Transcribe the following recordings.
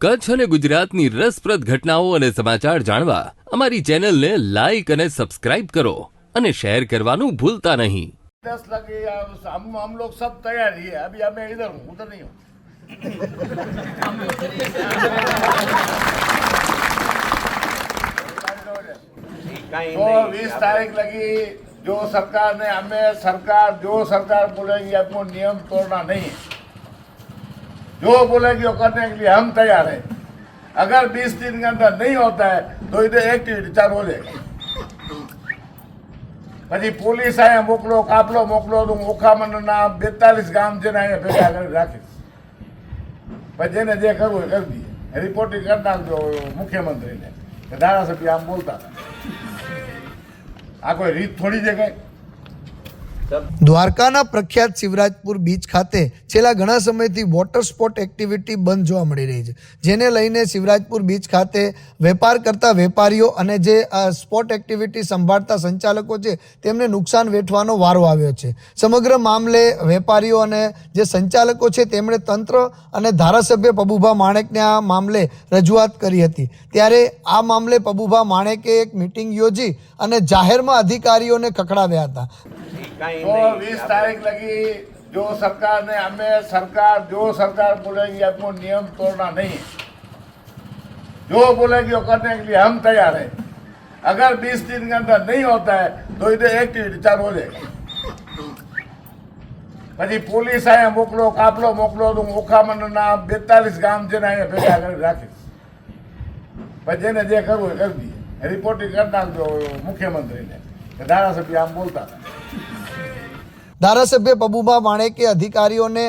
કચ્છ અને ગુજરાતની રસપ્રદ ઘટનાઓ અને સમાચાર જાણવા અમારી ચેનલને લાઈક અને સબસ્ક્રાઇબ કરો અને શેર કરવાનું ભૂલતા નહીં दस लगे या हम हम लोग सब तैयार ही है अभी मैं इधर हूँ उधर नहीं हूँ तो बीस तारीख लगी जो सरकार ने हमें सरकार जो सरकार बोलेगी हमको नियम तोड़ना नहीं है जो बोलेगी वो करने के लिए हम तैयार है अगर 20 दिन के अंदर नहीं होता है तो इधर एक्टिविटी चालू हो जाएगी પછી પોલીસ અહીંયા મોકલો કાપલો મોકલો તો હું ઓખામંડળના બેતાલીસ ગામ છે ને અહીંયા ભેગા કરી રાખીશ પછી જેને જે કરવું એ કરી દઈએ રિપોર્ટિંગ કરી નાખજો મુખ્યમંત્રીને કે ધારાસભ્ય આમ બોલતા હતા આ કોઈ રીત થોડી છે કઈ દ્વારકાના પ્રખ્યાત શિવરાજપુર બીચ ખાતે છેલ્લા ઘણા સમયથી વોટર સ્પોર્ટ એક્ટિવિટી બંધ જોવા મળી રહી છે. જેને લઈને શિવરાજપુર બીચ ખાતે વેપાર કરતા વેપારીઓ અને જે સ્પોર્ટ એક્ટિવિટી સંભાળતા સંચાલકો છે, તેમને નુકસાન વેઠવાનો વારો આવ્યો છે. સમગ્ર મામલે વેપારીઓ અને જે સંચાલકો છે, તેમણે તંત્ર અને ધારાસભ્ય પબુભા માણેકને આ મામલે રજૂઆત કરી હતી. ત્યારે આ મામલે પબુભા માણેકે એક મિટિંગ યોજી અને જાહેરમાં અધિકારીઓને ખખડાવ્યા હતા. तो बीस तारीख लगी जो सरकार ने हमें सरकार जो सरकार बोलेगी हमको नियम तोड़ना नहीं है जो बोलेगी वो करने के लिए हम तैयार है अगर 20 दिन के अंदर नहीं होता है तो इधर एक्टिविटी चालू हो जाएगी પછી પોલીસ અહીંયા મોકલો કાપલો મોકલો તો હું ઓખામંડળના બેતાલીસ ગામ છે ને અહીંયા ભેગા કરી રાખીશ પછી જેને જે કરવું એ કરી દઈએ રિપોર્ટિંગ કરી નાખજો મુખ્યમંત્રીને કે ધારાસભ્ય આમ બોલતા હતા ધારાસભ્ય પબુભા માણેકે અધિકારીઓને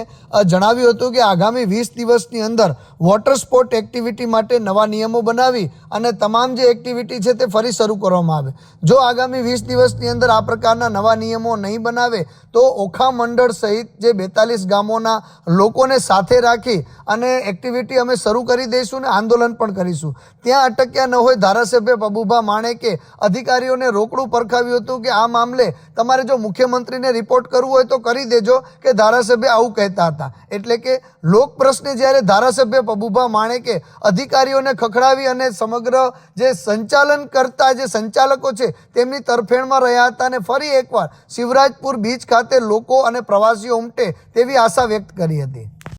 જણાવ્યું હતું કે આગામી વીસ દિવસની અંદર વોટર સ્પોર્ટ એક્ટિવિટી માટે નવા નિયમો બનાવી અને તમામ જે એક્ટિવિટી છે તે ફરી શરૂ કરવામાં આવે. જો આગામી વીસ દિવસની અંદર આ પ્રકારના નવા નિયમો નહીં બનાવે, તો ઓખા મંડળ સહિત જે બેતાલીસ ગામોના લોકોને સાથે રાખી અને એક્ટિવિટી અમે શરૂ કરી દઈશું ને આંદોલન પણ કરીશું. ત્યાં અટક્યા ન હોય ધારાસભ્ય પબુભા માણેકે અધિકારીઓને રોકડું પરખાવ્યું હતું કે આ મામલે તમારે જો મુખ્યમંત્રીને રિપોર્ટ કરવું હોય તો કરી દેજો કે ધારાસભ્ય આવું કહેતા હતા. એટલે કે લોક પ્રશ્ને જ્યારે ધારાસભ્ય પબુભા માણેકે અધિકારીઓને ખખડાવી અને સમગ્ર જે સંચાલન કરતા જે સંચાલકો છે તેમની તરફેણમાં રહ્યા હતા અને ફરી એકવાર શિવરાજપુર બીચ ખાતે લોકો અને પ્રવાસીઓ ઉમટે તેવી આશા વ્યક્ત કરી હતી.